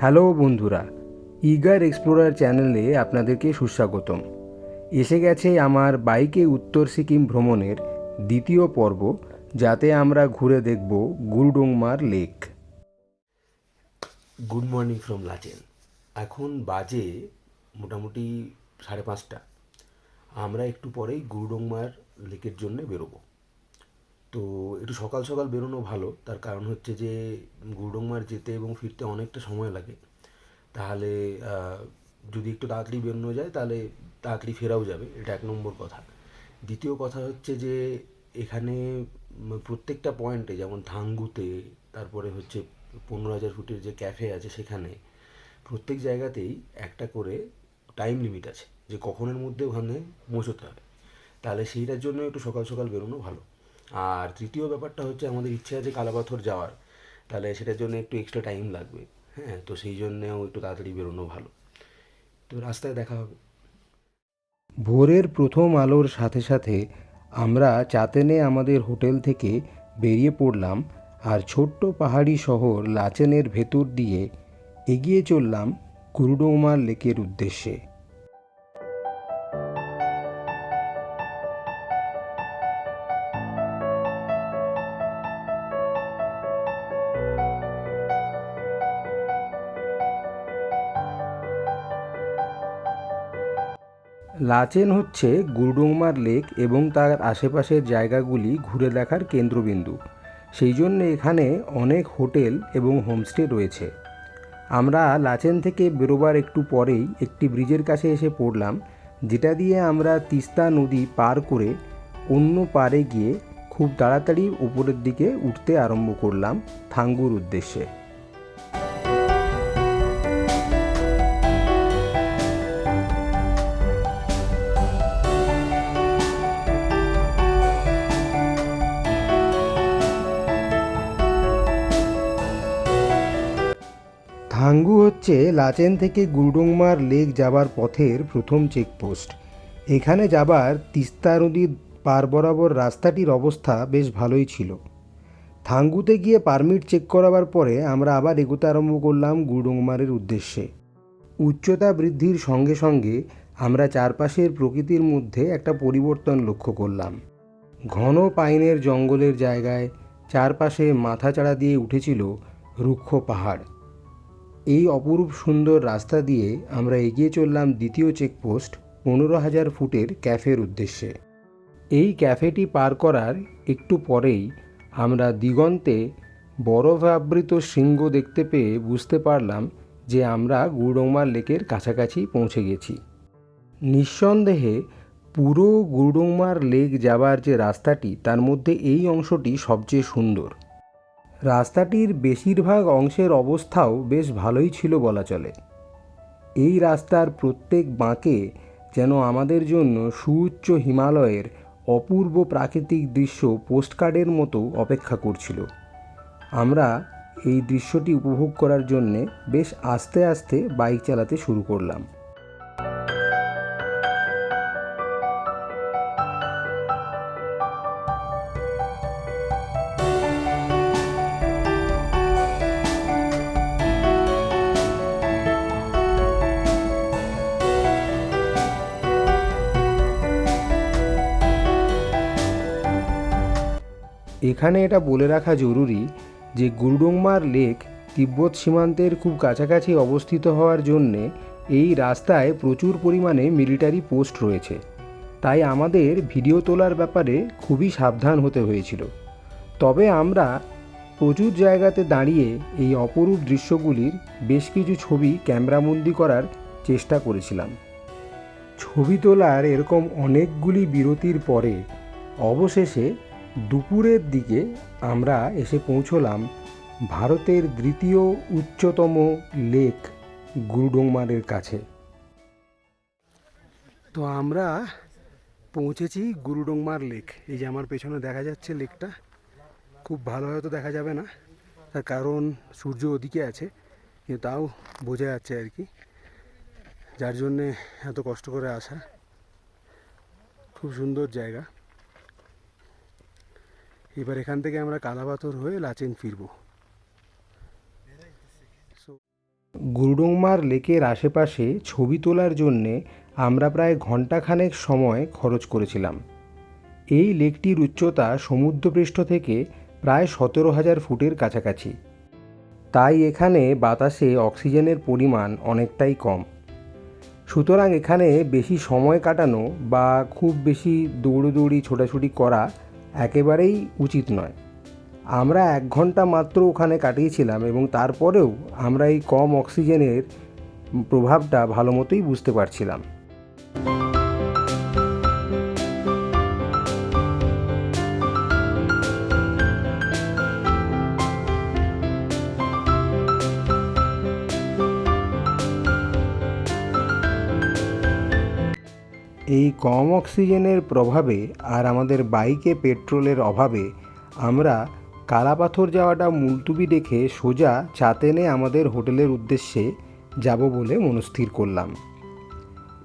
Hello বন্ধুরা eager explorer চ্যানেলে আপনাদেরকে সুস্বাগতম। এসে গেছে আমার বাইকে উত্তর সিকিম ভ্রমণের দ্বিতীয় পর্ব, যাতে আমরা ঘুরে দেখব Gurudongmar lake. Good morning from Lachen এখন বাজে মোটামুটি সাড়ে পাঁচটা। আমরা একটু পরেই গুরুডোংমার লেকের জন্য বেরোবো। তো একটু সকাল সকাল বেরোনো ভালো। তার কারণ হচ্ছে যে গুরুডোংমার যেতে এবং ফিরতে অনেকটা সময় লাগে। তাহলে যদি একটু তাড়াতাড়ি বেরোনো যায়, তাহলে তাড়াতাড়ি ফেরাও যাবে। এটা এক নম্বর কথা। দ্বিতীয় কথা হচ্ছে যে, এখানে প্রত্যেকটা পয়েন্টে যেমন ধাঙ্গুতে, তারপরে হচ্ছে পনেরো হাজার ফুটের যে ক্যাফে আছে সেখানে, প্রত্যেক জায়গাতেই একটা করে টাইম লিমিট আছে। যে কখনের মধ্যে ওখানে পৌঁছতে হবে। তাহলে সেইটার জন্য একটু সকাল সকাল বেরোনো ভালো। আর তৃতীয় ব্যাপারটা হচ্ছে আমাদের ইচ্ছে আছে কালাপাথর যাওয়ার। তাহলে সেটার জন্য একটু এক্সট্রা টাইম লাগবে। হ্যাঁ তো সেই জন্যেও একটু তাড়াতাড়ি বেরোনো ভালো। তো রাস্তায় দেখা হবে। ভোরের প্রথম আলোর সাথে সাথে আমরা চাতেনে আমাদের হোটেল থেকে বেরিয়ে পড়লাম আর ছোট্ট পাহাড়ি শহর লাচেনের ভেতর দিয়ে এগিয়ে চললাম গুরুডোংমার লেকের উদ্দেশ্যে। লাচেন হচ্ছে গুরুডোংমার লেক এবং তার আশেপাশের জায়গাগুলি ঘুরে দেখার কেন্দ্রবিন্দু। সেই জন্য এখানে অনেক হোটেল এবং হোমস্টে রয়েছে। আমরা লাচেন থেকে বেরোবার একটু পরেই একটি ব্রিজের কাছে এসে পড়লাম, যেটা দিয়ে আমরা তিস্তা নদী পার করে অন্য পারে গিয়ে খুব তাড়াতাড়ি উপরের দিকে উঠতে আরম্ভ করলাম থাঙ্গুর উদ্দেশ্যে। থাঙ্গু হচ্ছে লাচেন থেকে গুরুডোংমার লেক যাবার পথের প্রথম চেকপোস্ট। এখানে যাবার তিস্তা নদীর পার বরাবর রাস্তাটির অবস্থা বেশ ভালোই ছিল। থাঙ্গুতে গিয়ে পারমিট চেক করাবার পরে আমরা আবার এগোতে আরম্ভ করলাম গুরুডোংমারের উদ্দেশ্যে। উচ্চতা বৃদ্ধির সঙ্গে সঙ্গে আমরা চারপাশের প্রকৃতির মধ্যে একটা পরিবর্তন লক্ষ্য করলাম। ঘন পাইনের জঙ্গলের জায়গায় চারপাশে মাথাচাড়া দিয়ে উঠেছিল রুক্ষ পাহাড়। এই অপরূপ সুন্দর রাস্তা দিয়ে আমরা এগিয়ে চললাম দ্বিতীয় চেকপোস্ট পনেরো হাজার ফুটের ক্যাফের উদ্দেশ্যে। এই ক্যাফেটি পার করার একটু পরেই আমরা দিগন্তে বরফে আবৃত শৃঙ্গ দেখতে পেয়ে বুঝতে পারলাম যে আমরা গুরুডোংমার লেকের কাছাকাছি পৌঁছে গেছি। নিঃসন্দেহে পুরো গুরুডোংমার লেক যাবার যে রাস্তাটি, তার মধ্যে এই অংশটি সবচেয়ে সুন্দর। রাস্তাটির বেশিরভাগ অংশের অবস্থাও বেশ ভালোই ছিল বলা চলে। এই রাস্তার প্রত্যেক বাঁকে যেন আমাদের জন্য সুউচ্চ হিমালয়ের অপূর্ব প্রাকৃতিক দৃশ্য পোস্টকার্ডের মতো অপেক্ষা করছিল। আমরা এই দৃশ্যটি উপভোগ করার জন্যে বেশ আস্তে আস্তে বাইক চালাতে শুরু করলাম। এখানে এটা বলে রাখা জরুরি যে গুরুডোংমার লেক তিব্বত সীমান্তের খুব কাছাকাছি অবস্থিত হওয়ার জন্যে এই রাস্তায় প্রচুর পরিমাণে মিলিটারি পোস্ট রয়েছে। তাই আমাদের ভিডিও তোলার ব্যাপারে খুবই সাবধান হতে হয়েছিল। তবে আমরা প্রচুর জায়গাতে দাঁড়িয়ে এই অপরূপ দৃশ্যগুলির বেশ কিছু ছবি ক্যামেরাবন্দি করার চেষ্টা করেছিলাম। ছবি তোলার এরকম অনেকগুলি বিরতির পরে অবশেষে দুপুরের দিকে আমরা এসে পৌঁছলাম ভারতের দ্বিতীয় উচ্চতম লেক গুরুডোংমারের কাছে। তো আমরা পৌঁছেছি গুরুডোংমার লেক। এই যে আমার পেছনে দেখা যাচ্ছে লেকটা, খুব ভালো হয়তো দেখা যাবে না, তার কারণ সূর্য ওদিকে আছে, কিন্তু তাও বোঝা যাচ্ছে আর কি। যার জন্যে এত কষ্ট করে আসা, খুব সুন্দর জায়গা। এবার এখান থেকে আমরা কালাপাথর হয়ে লাচেন ফিরবো। গুরুডংমার লেকের আশেপাশে ছবি তোলার জন্যে আমরা প্রায় ঘন্টাখানেক সময় খরচ করেছিলাম। এই লেকটির উচ্চতা সমুদ্রপৃষ্ঠ থেকে প্রায় সতেরো হাজার ফুটের কাছাকাছি। তাই এখানে বাতাসে অক্সিজেনের পরিমাণ অনেকটাই কম। সুতরাং এখানে বেশি সময় কাটানো বা খুব বেশি দৌড়োদৌড়ি, ছোটাছুটি করা একেবারেই উচিত নয়। আমরা এক ঘণ্টা মাত্র ওখানে কাটিয়েছিলাম এবং তারপরেও আমরা এই কম অক্সিজেনের প্রভাবটা ভালো মতোই বুঝতে পারছিলাম। কম অক্সিজেনের প্রভাবে আর আমাদের বাইকে পেট্রোলের অভাবে আমরা কালাপাথর যাওয়াটা মুলতুবি রেখে সোজা চাতেনে আমাদের হোটেলের উদ্দেশ্যে যাব বলে মনস্থির করলাম।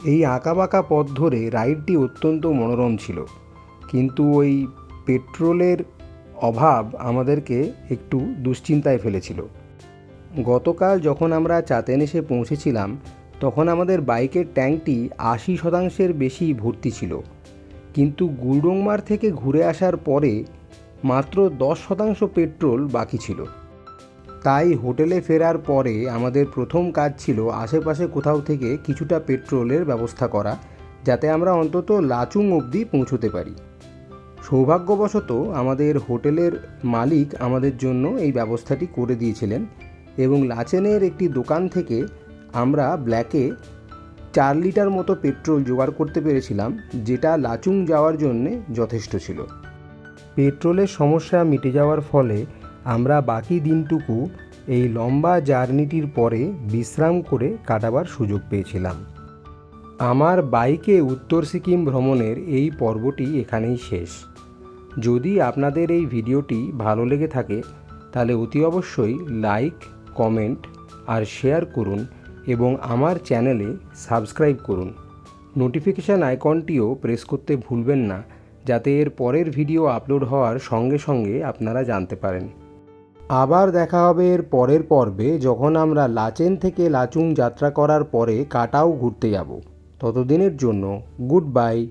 এই আঁকাবাঁকা পথ ধরে রাইডটি অত্যন্ত মনোরম ছিল, কিন্তু ওই পেট্রোলের অভাব আমাদেরকে একটু দুশ্চিন্তায় ফেলেছিল। গতকাল যখন আমরা চাতেন এসে পৌঁছেছিলাম তখন আমাদের বাইকের ট্যাঙ্কটি আশি শতাংশের বেশি ভর্তি ছিল। কিন্তু গুরডোংমার থেকে ঘুরে আসার পরে মাত্র দশ শতাংশ পেট্রোল বাকি ছিল। তাই হোটেলে ফেরার পরে আমাদের প্রথম কাজ ছিল আশেপাশে কোথাও থেকে কিছুটা পেট্রোলের ব্যবস্থা করা, যাতে আমরা অন্তত লাচুং অবধি পৌঁছতে পারি। সৌভাগ্যবশত আমাদের হোটেলের মালিক আমাদের জন্য এই ব্যবস্থাটি করে দিয়েছিলেন এবং লাচেনের একটি দোকান থেকে আমরা ব্ল্যাকে চার লিটার মতো পেট্রোল জোগাড় করতে পেরেছিলাম, যেটা লাচুং যাওয়ার জন্যে যথেষ্ট ছিল। পেট্রোলের সমস্যা মিটে যাওয়ার ফলে আমরা বাকি দিনটুকু এই লম্বা জার্নিটির পরে বিশ্রাম করে কাটাবার সুযোগ পেয়েছিলাম। আমার বাইকে উত্তর সিকিম ভ্রমণের এই পর্বটি এখানেই শেষ। যদি আপনাদের এই ভিডিওটি ভালো লেগে থাকে, তাহলে অতি অবশ্যই লাইক, কমেন্ট আর শেয়ার করুন। এবং আমার চ্যানেলে সাবস্ক্রাইব করুন। নোটিফিকেশান আইকনটিও প্রেস করতে ভুলবেন না, যাতে এর পরের ভিডিও আপলোড হওয়ার সঙ্গে সঙ্গে আপনারা জানতে পারেন। আবার দেখা হবে এর পরের পর্বে যখন আমরা লাচেন থেকে লাচুং যাত্রা করার পরে কাটাও ঘুরতে যাব। ততদিনের জন্য গুড বাই।